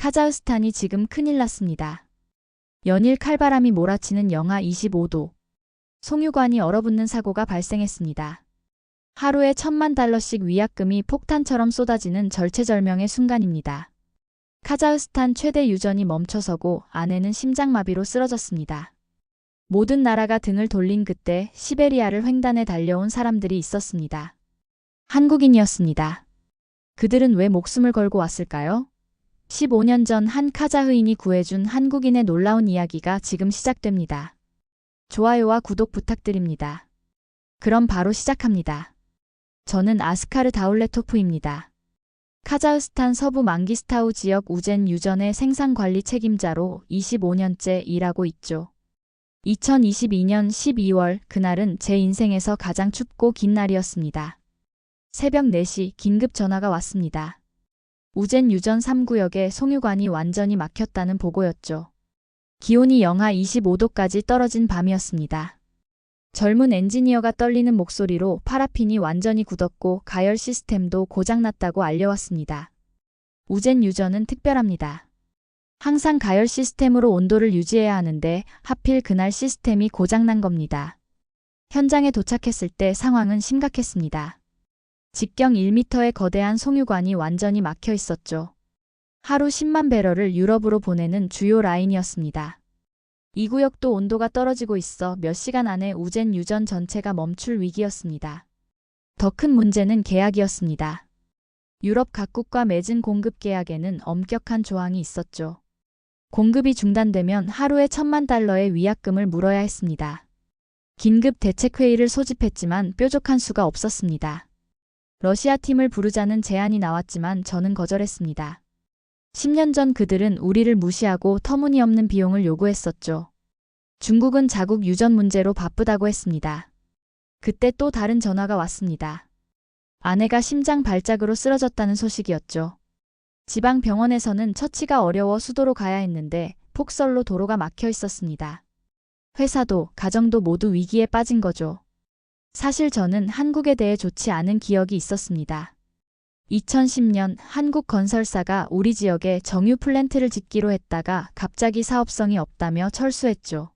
카자흐스탄이 지금 큰일 났습니다. 연일 칼바람이 몰아치는 영하 25도. 송유관이 얼어붙는 사고가 발생했습니다. 하루에 천만 달러씩 위약금이 폭탄처럼 쏟아지는 절체절명의 순간입니다. 카자흐스탄 최대 유전이 멈춰서고 아내는 심장마비로 쓰러졌습니다. 모든 나라가 등을 돌린 그때 시베리아를 횡단해 달려온 사람들이 있었습니다. 한국인이었습니다. 그들은 왜 목숨을 걸고 왔을까요? 15년 전 한 카자흐인이 구해준 한국인의 놀라운 이야기가 지금 시작됩니다. 좋아요와 구독 부탁드립니다. 그럼 바로 시작합니다. 저는 아스카르 다울레토프입니다. 카자흐스탄 서부 망기스타우 지역 우젠 유전의 생산 관리 책임자로 25년째 일하고 있죠. 2022년 12월 그날은 제 인생에서 가장 춥고 긴 날이었습니다. 새벽 4시 긴급 전화가 왔습니다. 우젠 유전 3구역에 송유관이 완전히 막혔다는 보고였죠. 기온이 영하 25도까지 떨어진 밤이었습니다. 젊은 엔지니어가 떨리는 목소리로 파라핀이 완전히 굳었고 가열 시스템도 고장났다고 알려왔습니다. 우젠 유전은 특별합니다. 항상 가열 시스템으로 온도를 유지해야 하는데 하필 그날 시스템이 고장난 겁니다. 현장에 도착했을 때 상황은 심각했습니다. 직경 1m의 거대한 송유관이 완전히 막혀 있었죠. 하루 10만 배럴을 유럽으로 보내는 주요 라인이었습니다. 이 구역도 온도가 떨어지고 있어 몇 시간 안에 우젠 유전 전체가 멈출 위기였습니다. 더 큰 문제는 계약이었습니다. 유럽 각국과 맺은 공급 계약에는 엄격한 조항이 있었죠. 공급이 중단되면 하루에 천만 달러의 위약금을 물어야 했습니다. 긴급 대책회의를 소집했지만 뾰족한 수가 없었습니다. 러시아 팀을 부르자는 제안이 나왔지만 저는 거절했습니다. 10년 전 그들은 우리를 무시하고 터무니없는 비용을 요구했었죠. 중국은 자국 유전 문제로 바쁘다고 했습니다. 그때 또 다른 전화가 왔습니다. 아내가 심장 발작으로 쓰러졌다는 소식이었죠. 지방 병원에서는 처치가 어려워 수도로 가야 했는데 폭설로 도로가 막혀 있었습니다. 회사도 가정도 모두 위기에 빠진 거죠. 사실 저는 한국에 대해 좋지 않은 기억이 있었습니다. 2010년 한국 건설사가 우리 지역에 정유 플랜트를 짓기로 했다가 갑자기 사업성이 없다며 철수했죠.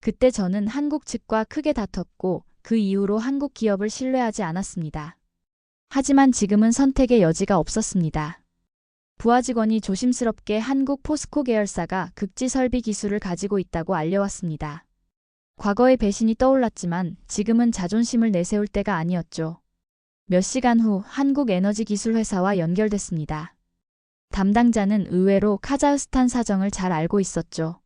그때 저는 한국 측과 크게 다퉜고 그 이후로 한국 기업을 신뢰하지 않았습니다. 하지만 지금은 선택의 여지가 없었습니다. 부하 직원이 조심스럽게 한국 포스코 계열사가 극지 설비 기술을 가지고 있다고 알려왔습니다. 과거의 배신이 떠올랐지만 지금은 자존심을 내세울 때가 아니었죠. 몇 시간 후 한국에너지기술회사와 연결됐습니다. 담당자는 의외로 카자흐스탄 사정을 잘 알고 있었죠.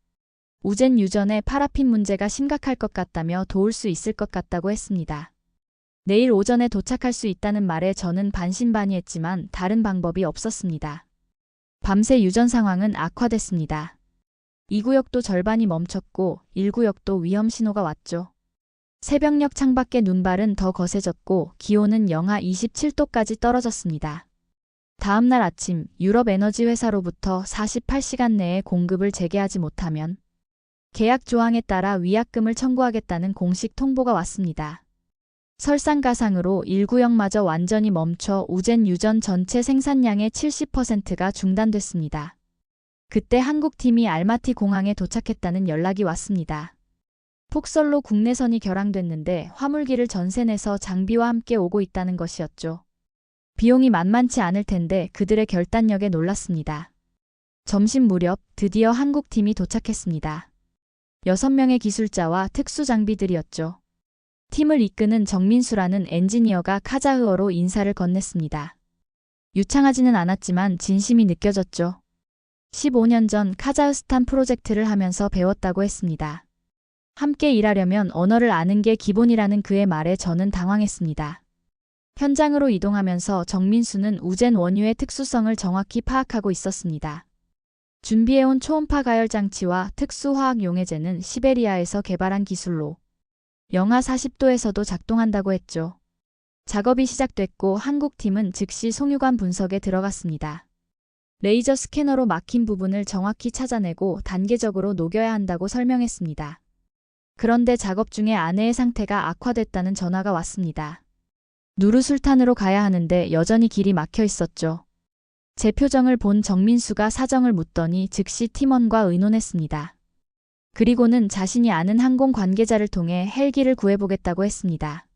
우젠 유전의 파라핀 문제가 심각할 것 같다며 도울 수 있을 것 같다고 했습니다. 내일 오전에 도착할 수 있다는 말에 저는 반신반의했지만 다른 방법이 없었습니다. 밤새 유전 상황은 악화됐습니다. 2구역도 절반이 멈췄고 1구역도 위험 신호가 왔죠. 새벽녘 창밖의 눈발은 더 거세졌고 기온은 영하 27도까지 떨어졌습니다. 다음 날 아침 유럽 에너지 회사로부터 48시간 내에 공급을 재개하지 못하면 계약 조항에 따라 위약금을 청구하겠다는 공식 통보가 왔습니다. 설상가상으로 1구역마저 완전히 멈춰 우젠 유전 전체 생산량의 70%가 중단됐습니다. 그때 한국팀이 알마티 공항에 도착했다는 연락이 왔습니다. 폭설로 국내선이 결항됐는데 화물기를 전세내서 장비와 함께 오고 있다는 것이었죠. 비용이 만만치 않을 텐데 그들의 결단력에 놀랐습니다. 점심 무렵 드디어 한국팀이 도착했습니다. 6명의 기술자와 특수 장비들이었죠. 팀을 이끄는 정민수라는 엔지니어가 카자흐어로 인사를 건넸습니다. 유창하지는 않았지만 진심이 느껴졌죠. 15년 전 카자흐스탄 프로젝트를 하면서 배웠다고 했습니다. 함께 일하려면 언어를 아는 게 기본이라는 그의 말에 저는 당황했습니다. 현장으로 이동하면서 정민수는 우젠 원유의 특수성을 정확히 파악하고 있었습니다. 준비해온 초음파 가열 장치와 특수화학 용해제는 시베리아에서 개발한 기술로 영하 40도에서도 작동한다고 했죠. 작업이 시작됐고 한국팀은 즉시 송유관 분석에 들어갔습니다. 레이저 스캐너로 막힌 부분을 정확히 찾아내고 단계적으로 녹여야 한다고 설명했습니다. 그런데 작업 중에 아내의 상태가 악화됐다는 전화가 왔습니다. 누르술탄으로 가야 하는데 여전히 길이 막혀 있었죠. 제 표정을 본 정민수가 사정을 묻더니 즉시 팀원과 의논했습니다. 그리고는 자신이 아는 항공 관계자를 통해 헬기를 구해보겠다고 했습니다.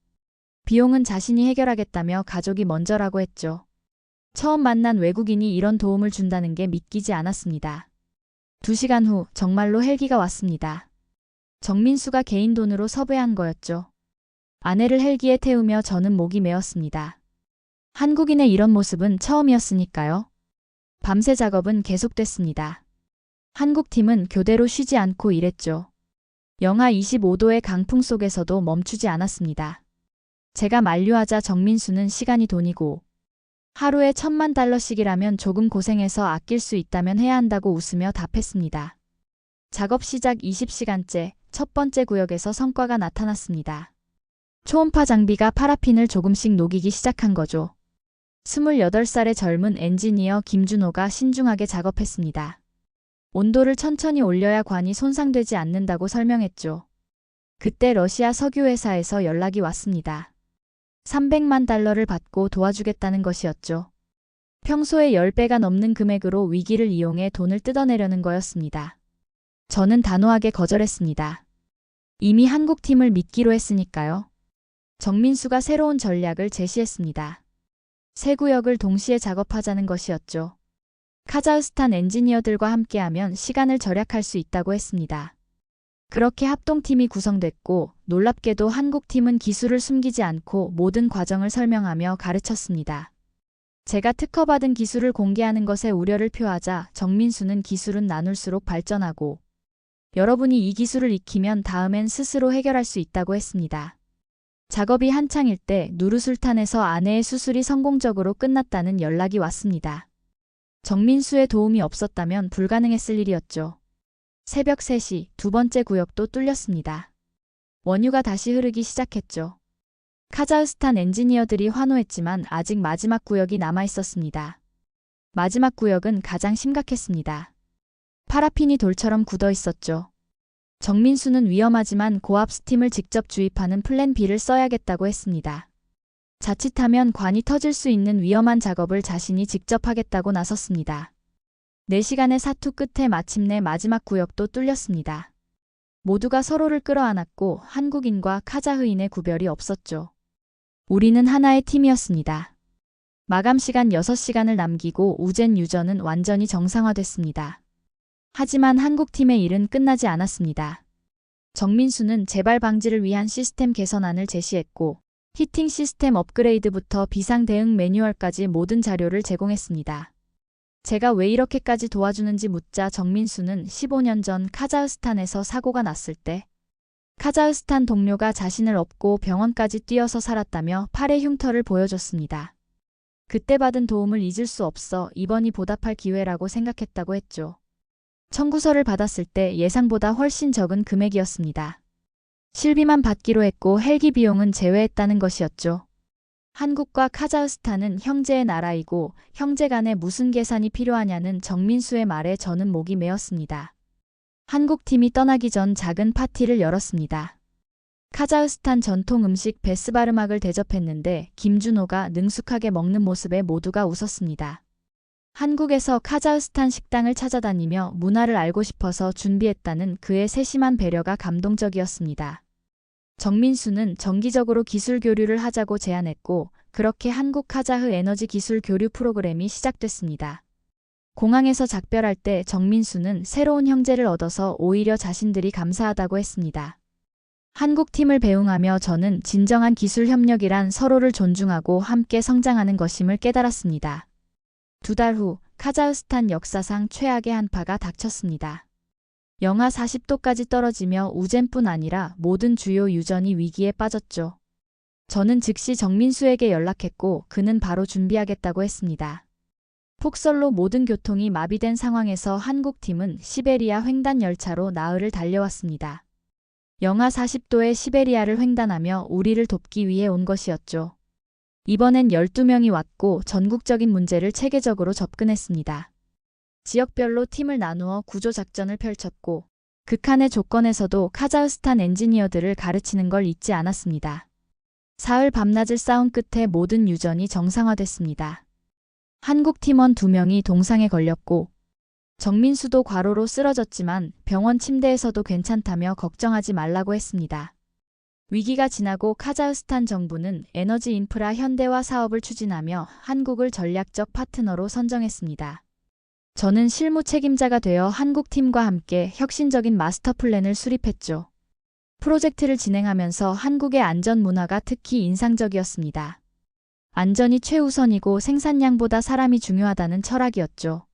비용은 자신이 해결하겠다며 가족이 먼저라고 했죠. 처음 만난 외국인이 이런 도움을 준다는 게 믿기지 않았습니다. 두 시간 후 정말로 헬기가 왔습니다. 정민수가 개인 돈으로 섭외한 거였죠. 아내를 헬기에 태우며 저는 목이 메었습니다. 한국인의 이런 모습은 처음이었으니까요. 밤새 작업은 계속됐습니다. 한국팀은 교대로 쉬지 않고 일했죠. 영하 25도의 강풍 속에서도 멈추지 않았습니다. 제가 만류하자 정민수는 시간이 돈이고 하루에 천만 달러씩이라면 조금 고생해서 아낄 수 있다면 해야 한다고 웃으며 답했습니다. 작업 시작 20시간째 첫 번째 구역에서 성과가 나타났습니다. 초음파 장비가 파라핀을 조금씩 녹이기 시작한 거죠. 28살의 젊은 엔지니어 김준호가 신중하게 작업했습니다. 온도를 천천히 올려야 관이 손상되지 않는다고 설명했죠. 그때 러시아 석유회사에서 연락이 왔습니다. 300만 달러를 받고 도와주겠다는 것이었죠. 평소에 10배가 넘는 금액으로 위기를 이용해 돈을 뜯어내려는 거였습니다. 저는 단호하게 거절했습니다. 이미 한국팀을 믿기로 했으니까요. 정민수가 새로운 전략을 제시했습니다. 세 구역을 동시에 작업하자는 것이었죠. 카자흐스탄 엔지니어들과 함께하면 시간을 절약할 수 있다고 했습니다. 그렇게 합동팀이 구성됐고 놀랍게도 한국팀은 기술을 숨기지 않고 모든 과정을 설명하며 가르쳤습니다. 제가 특허받은 기술을 공개하는 것에 우려를 표하자 정민수는 기술은 나눌수록 발전하고 여러분이 이 기술을 익히면 다음엔 스스로 해결할 수 있다고 했습니다. 작업이 한창일 때 누르술탄에서 아내의 수술이 성공적으로 끝났다는 연락이 왔습니다. 정민수의 도움이 없었다면 불가능했을 일이었죠. 새벽 3시 두 번째 구역도 뚫렸습니다. 원유가 다시 흐르기 시작했죠. 카자흐스탄 엔지니어들이 환호했지만 아직 마지막 구역이 남아 있었습니다. 마지막 구역은 가장 심각했습니다. 파라핀이 돌처럼 굳어 있었죠. 정민수는 위험하지만 고압 스팀을 직접 주입하는 플랜 B를 써야겠다고 했습니다. 자칫하면 관이 터질 수 있는 위험한 작업을 자신이 직접 하겠다고 나섰습니다. 4시간의 사투 끝에 마침내 마지막 구역도 뚫렸습니다. 모두가 서로를 끌어안았고 한국인과 카자흐인의 구별이 없었죠. 우리는 하나의 팀이었습니다. 마감 시간 6시간을 남기고 우젠 유전은 완전히 정상화됐습니다. 하지만 한국팀의 일은 끝나지 않았습니다. 정민수는 재발 방지를 위한 시스템 개선안을 제시했고 히팅 시스템 업그레이드부터 비상 대응 매뉴얼까지 모든 자료를 제공했습니다. 제가 왜 이렇게까지 도와주는지 묻자 정민수는 15년 전 카자흐스탄에서 사고가 났을 때 카자흐스탄 동료가 자신을 업고 병원까지 뛰어서 살았다며 팔의 흉터를 보여줬습니다. 그때 받은 도움을 잊을 수 없어 이번이 보답할 기회라고 생각했다고 했죠. 청구서를 받았을 때 예상보다 훨씬 적은 금액이었습니다. 실비만 받기로 했고 헬기 비용은 제외했다는 것이었죠. 한국과 카자흐스탄은 형제의 나라이고 형제 간에 무슨 계산이 필요하냐는 정민수의 말에 저는 목이 메었습니다. 한국팀이 떠나기 전 작은 파티를 열었습니다. 카자흐스탄 전통 음식 베스바르막을 대접했는데 김준호가 능숙하게 먹는 모습에 모두가 웃었습니다. 한국에서 카자흐스탄 식당을 찾아다니며 문화를 알고 싶어서 준비했다는 그의 세심한 배려가 감동적이었습니다. 정민수는 정기적으로 기술 교류를 하자고 제안했고 그렇게 한국 카자흐 에너지 기술 교류 프로그램이 시작됐습니다. 공항에서 작별할 때 정민수는 새로운 형제를 얻어서 오히려 자신들이 감사하다고 했습니다. 한국 팀을 배웅하며 저는 진정한 기술 협력이란 서로를 존중하고 함께 성장하는 것임을 깨달았습니다. 두 달 후 카자흐스탄 역사상 최악의 한파가 닥쳤습니다. 영하 40도까지 떨어지며 우젠뿐 아니라 모든 주요 유전이 위기에 빠졌죠. 저는 즉시 정민수에게 연락했고 그는 바로 준비하겠다고 했습니다. 폭설로 모든 교통이 마비된 상황에서 한국팀은 시베리아 횡단 열차로 나흘을 달려왔습니다. 영하 40도의 시베리아를 횡단하며 우리를 돕기 위해 온 것이었죠. 이번엔 12명이 왔고 전국적인 문제를 체계적으로 접근했습니다. 지역별로 팀을 나누어 구조 작전을 펼쳤고 극한의 조건에서도 카자흐스탄 엔지니어들을 가르치는 걸 잊지 않았습니다. 사흘 밤낮을 싸운 끝에 모든 유전이 정상화됐습니다. 한국 팀원 두 명이 동상에 걸렸고 정민수도 과로로 쓰러졌지만 병원 침대에서도 괜찮다며 걱정하지 말라고 했습니다. 위기가 지나고 카자흐스탄 정부는 에너지 인프라 현대화 사업을 추진하며 한국을 전략적 파트너로 선정했습니다. 저는 실무 책임자가 되어 한국 팀과 함께 혁신적인 마스터 플랜을 수립했죠. 프로젝트를 진행하면서 한국의 안전 문화가 특히 인상적이었습니다. 안전이 최우선이고 생산량보다 사람이 중요하다는 철학이었죠.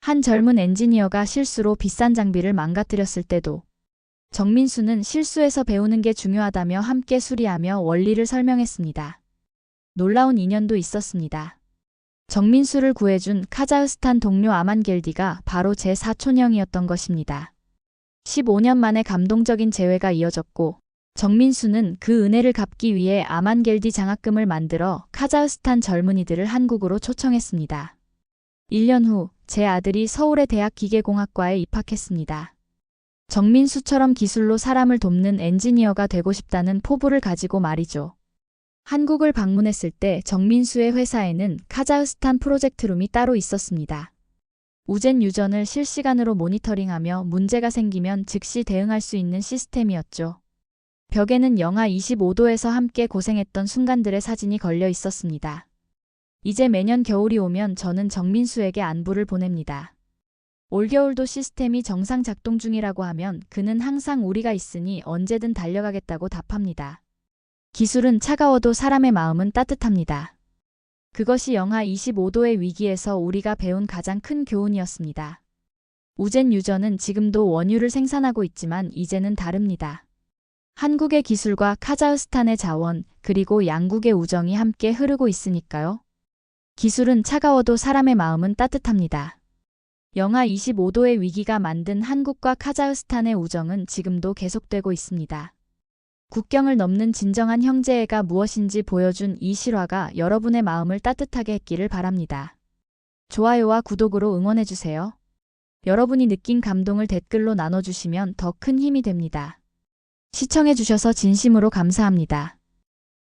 한 젊은 엔지니어가 실수로 비싼 장비를 망가뜨렸을 때도 정민수는 실수에서 배우는 게 중요하다며 함께 수리하며 원리를 설명했습니다. 놀라운 인연도 있었습니다. 정민수를 구해준 카자흐스탄 동료 아만겔디가 바로 제 사촌형이었던 것입니다. 15년 만에 감동적인 재회가 이어졌고 정민수는 그 은혜를 갚기 위해 아만겔디 장학금을 만들어 카자흐스탄 젊은이들을 한국으로 초청했습니다. 1년 후 제 아들이 서울의 대학 기계공학과에 입학했습니다. 정민수처럼 기술로 사람을 돕는 엔지니어가 되고 싶다는 포부를 가지고 말이죠. 한국을 방문했을 때 정민수의 회사에는 카자흐스탄 프로젝트룸이 따로 있었습니다. 우젠 유전을 실시간으로 모니터링하며 문제가 생기면 즉시 대응할 수 있는 시스템이었죠. 벽에는 영하 25도에서 함께 고생했던 순간들의 사진이 걸려 있었습니다. 이제 매년 겨울이 오면 저는 정민수에게 안부를 보냅니다. 올겨울도 시스템이 정상 작동 중이라고 하면 그는 항상 우리가 있으니 언제든 달려가겠다고 답합니다. 기술은 차가워도 사람의 마음은 따뜻합니다. 그것이 영하 25도의 위기에서 우리가 배운 가장 큰 교훈이었습니다. 우젠 유전은 지금도 원유를 생산하고 있지만 이제는 다릅니다. 한국의 기술과 카자흐스탄의 자원, 그리고 양국의 우정이 함께 흐르고 있으니까요. 기술은 차가워도 사람의 마음은 따뜻합니다. 영하 25도의 위기가 만든 한국과 카자흐스탄의 우정은 지금도 계속되고 있습니다. 국경을 넘는 진정한 형제애가 무엇인지 보여준 이 실화가 여러분의 마음을 따뜻하게 했기를 바랍니다. 좋아요와 구독으로 응원해주세요. 여러분이 느낀 감동을 댓글로 나눠주시면 더 큰 힘이 됩니다. 시청해주셔서 진심으로 감사합니다.